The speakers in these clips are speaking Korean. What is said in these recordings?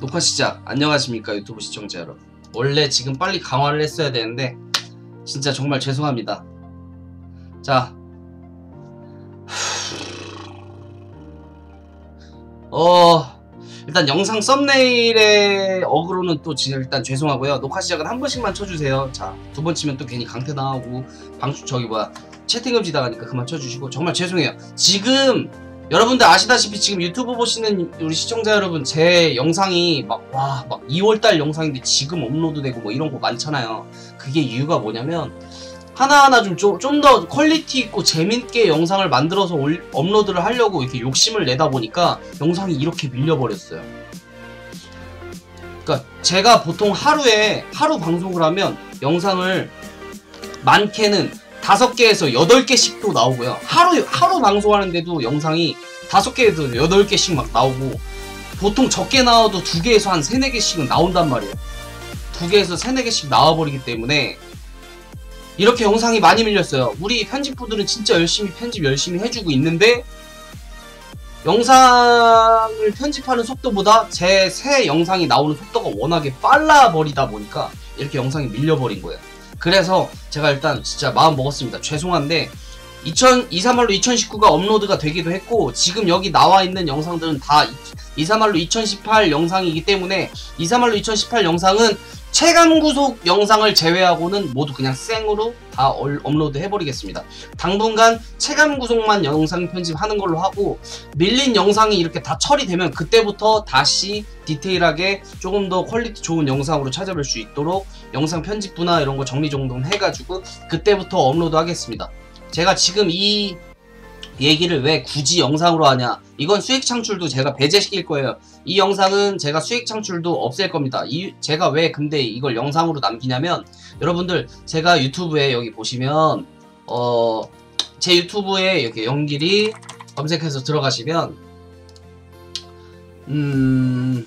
녹화 시작. 안녕하십니까 유튜브 시청자 여러분. 원래 지금 빨리 강화를 했어야 되는데 진짜 정말 죄송합니다. 자, 어 일단 영상 썸네일의 어그로는 또 일단 죄송하고요. 녹화 시작은 한 번씩만 쳐주세요. 자, 두 번 치면 또 괜히 강퇴 당하고 방수 저기 뭐야 채팅 금지 당하니까 그만 쳐주시고 정말 죄송해요. 지금 여러분들 아시다시피 지금 유튜브 보시는 우리 시청자 여러분 제 영상이 막와막 2월달 영상인데 지금 업로드되고 뭐 이런 거 많잖아요. 그게 이유가 뭐냐면 하나하나 좀좀더 퀄리티 있고 재밌게 영상을 만들어서 올, 업로드를 하려고 이렇게 욕심을 내다 보니까 영상이 이렇게 밀려버렸어요. 그러니까 제가 보통 하루에 하루 방송을 하면 영상을 많게는 다섯 개에서 여덟 개씩도 나오고요. 하루 하루 방송하는데도 영상이 다섯 개에서 여덟 개씩 막 나오고 보통 적게 나와도 두 개에서 한 세네 개씩은 나온단 말이에요. 두 개에서 세네 개씩 나와버리기 때문에 이렇게 영상이 많이 밀렸어요. 우리 편집부들은 진짜 열심히 편집 열심히 해주고 있는데 영상을 편집하는 속도보다 제 새 영상이 나오는 속도가 워낙에 빨라 버리다 보니까 이렇게 영상이 밀려버린 거예요. 그래서 제가 일단 진짜 마음 먹었습니다. 죄송한데 2023할로 2019가 업로드가 되기도 했고 지금 여기 나와 있는 영상들은 다 23할로 2018 영상이기 때문에 23할로 2018 영상은 체감 구속 영상을 제외하고는 모두 그냥 생으로 다 업로드 해버리겠습니다. 당분간 체감 구속만 영상 편집하는 걸로 하고 밀린 영상이 이렇게 다 처리되면 그때부터 다시 디테일하게 조금 더 퀄리티 좋은 영상으로 찾아뵐 수 있도록 영상 편집부나 이런 거 정리정돈 해가지고 그때부터 업로드 하겠습니다. 제가 지금 이 얘기를 왜 굳이 영상으로 하냐. 이건 수익 창출도 제가 배제시킬 거예요. 이 영상은 제가 수익 창출도 없앨 겁니다. 이 제가 왜 근데 이걸 영상으로 남기냐면 여러분들 제가 유튜브에 여기 보시면 어 제 유튜브에 이렇게 연길이 검색해서 들어가시면 음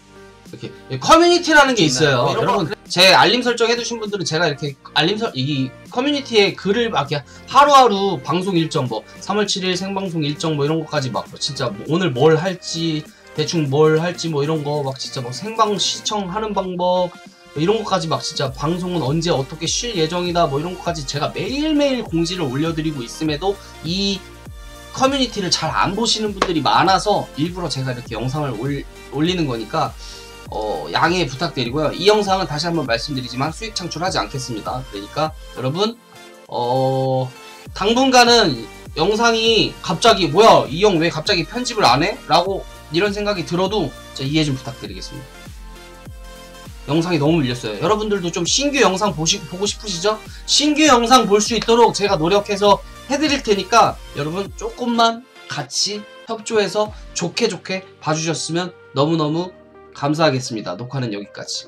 이렇게 커뮤니티라는 게 있어요. 여러분 제 알림 설정 해두신 분들은 제가 이렇게 알림 설, 이 커뮤니티에 글을 막 이렇게 하루하루 방송 일정 뭐 3월 7일 생방송 일정 뭐 이런 것까지 막 진짜 뭐 오늘 뭘 할지 대충 뭘 할지 뭐 이런 거 막 진짜 막 생방 시청하는 방법 뭐 이런 것까지 막 진짜 방송은 언제 어떻게 쉴 예정이다 뭐 이런 것까지 제가 매일매일 공지를 올려드리고 있음에도 이 커뮤니티를 잘 안 보시는 분들이 많아서 일부러 제가 이렇게 영상을 올, 올리는 거니까 어, 양해 부탁드리고요. 이 영상은 다시 한번 말씀드리지만 수익 창출하지 않겠습니다. 그러니까 여러분 어, 당분간은 영상이 갑자기 뭐야 이 형 왜 갑자기 편집을 안 해? 라고 이런 생각이 들어도 이해 좀 부탁드리겠습니다. 영상이 너무 밀렸어요. 여러분들도 좀 신규 영상 보시, 보고 싶으시죠? 신규 영상 볼 수 있도록 제가 노력해서 해드릴 테니까 여러분 조금만 같이 협조해서 좋게 좋게 봐주셨으면 너무너무 감사하겠습니다. 녹화는 여기까지.